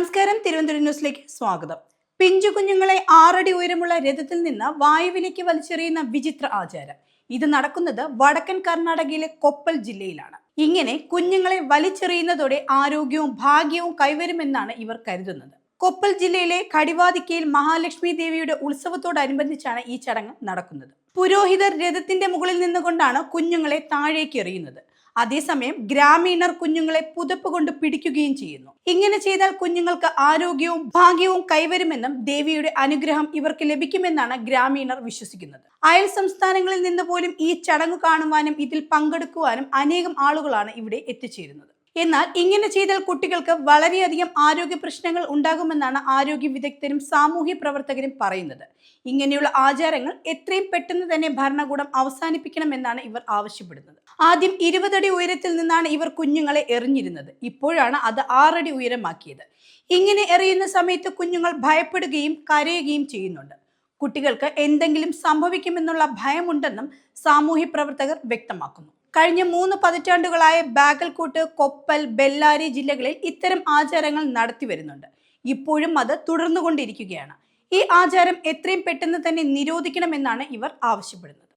നമസ്കാരം. തിരുവനന്തപുരം ന്യൂസിലേക്ക് സ്വാഗതം. പിഞ്ചു കുഞ്ഞുങ്ങളെ ആറടി ഉയരമുള്ള രഥത്തിൽ നിന്ന് വായുവിലേക്ക് വലിച്ചെറിയുന്ന വിചിത്ര ആചാരം. ഇത് നടക്കുന്നത് വടക്കൻ കർണാടകയിലെ കൊപ്പൽ ജില്ലയിലാണ്. ഇങ്ങനെ കുഞ്ഞുങ്ങളെ വലിച്ചെറിയുന്നതോടെ ആരോഗ്യവും ഭാഗ്യവും കൈവരുമെന്നാണ് ഇവർ കരുതുന്നത്. കൊപ്പൽ ജില്ലയിലെ കടിവാതിക്കയിൽ മഹാലക്ഷ്മി ദേവിയുടെ ഉത്സവത്തോടനുബന്ധിച്ചാണ് ഈ ചടങ്ങ് നടക്കുന്നത്. പുരോഹിതർ രഥത്തിന്റെ മുകളിൽ നിന്നുകൊണ്ടാണ് കുഞ്ഞുങ്ങളെ താഴേക്ക് എറിയുന്നത് അതേസമയം ഗ്രാമീണർ കുഞ്ഞുങ്ങളെ പുതപ്പ് കൊണ്ട് പിടിക്കുകയും ചെയ്യുന്നു. ഇങ്ങനെ ചെയ്താൽ കുഞ്ഞുങ്ങൾക്ക് ആരോഗ്യവും ഭാഗ്യവും കൈവരുമെന്നും ദേവിയുടെ അനുഗ്രഹം ഇവർക്ക് ലഭിക്കുമെന്നാണ് ഗ്രാമീണർ വിശ്വസിക്കുന്നത്. അയൽ സംസ്ഥാനങ്ങളിൽ നിന്ന് പോലും ഈ ചടങ്ങ് കാണുവാനും ഇതിൽ പങ്കെടുക്കുവാനും അനേകം ആളുകളാണ് ഇവിടെ എത്തിച്ചേരുന്നത്. എന്നാൽ ഇങ്ങനെ ചെയ്താൽ കുട്ടികൾക്ക് വളരെയധികം ആരോഗ്യ പ്രശ്നങ്ങൾ ഉണ്ടാകുമെന്നാണ് ആരോഗ്യ വിദഗ്ധരും സാമൂഹ്യ പ്രവർത്തകരും പറയുന്നത്. ഇങ്ങനെയുള്ള ആചാരങ്ങൾ എത്രയും പെട്ടെന്ന് തന്നെ ഭരണകൂടം അവസാനിപ്പിക്കണമെന്നാണ് ഇവർ ആവശ്യപ്പെടുന്നത്. ആദ്യം ഇരുപതടി ഉയരത്തിൽ നിന്നാണ് ഇവർ കുഞ്ഞുങ്ങളെ എറിഞ്ഞിരുന്നത്. ഇപ്പോഴാണ് അത് ആറടി ഉയരമാക്കിയത്. ഇങ്ങനെ എറിയുന്ന സമയത്ത് കുഞ്ഞുങ്ങൾ ഭയപ്പെടുകയും കരയുകയും ചെയ്യുന്നുണ്ട്. കുട്ടികൾക്ക് എന്തെങ്കിലും സംഭവിക്കുമെന്നുള്ള ഭയമുണ്ടെന്നും സാമൂഹ്യ പ്രവർത്തകർ വ്യക്തമാക്കുന്നു. കഴിഞ്ഞ മൂന്ന് പതിറ്റാണ്ടുകളായ ബാഗൽകോട്ട് കൊപ്പൽ ബെല്ലാരി ജില്ലകളിൽ ഇത്തരം ആചാരങ്ങൾ നടത്തി വരുന്നുണ്ട്. ഇപ്പോഴും അത് തുടർന്നുകൊണ്ടിരിക്കുകയാണ്. ഈ ആചാരം എത്രയും പെട്ടെന്ന് തന്നെ നിരോധിക്കണമെന്നാണ് ഇവർ ആവശ്യപ്പെടുന്നത്.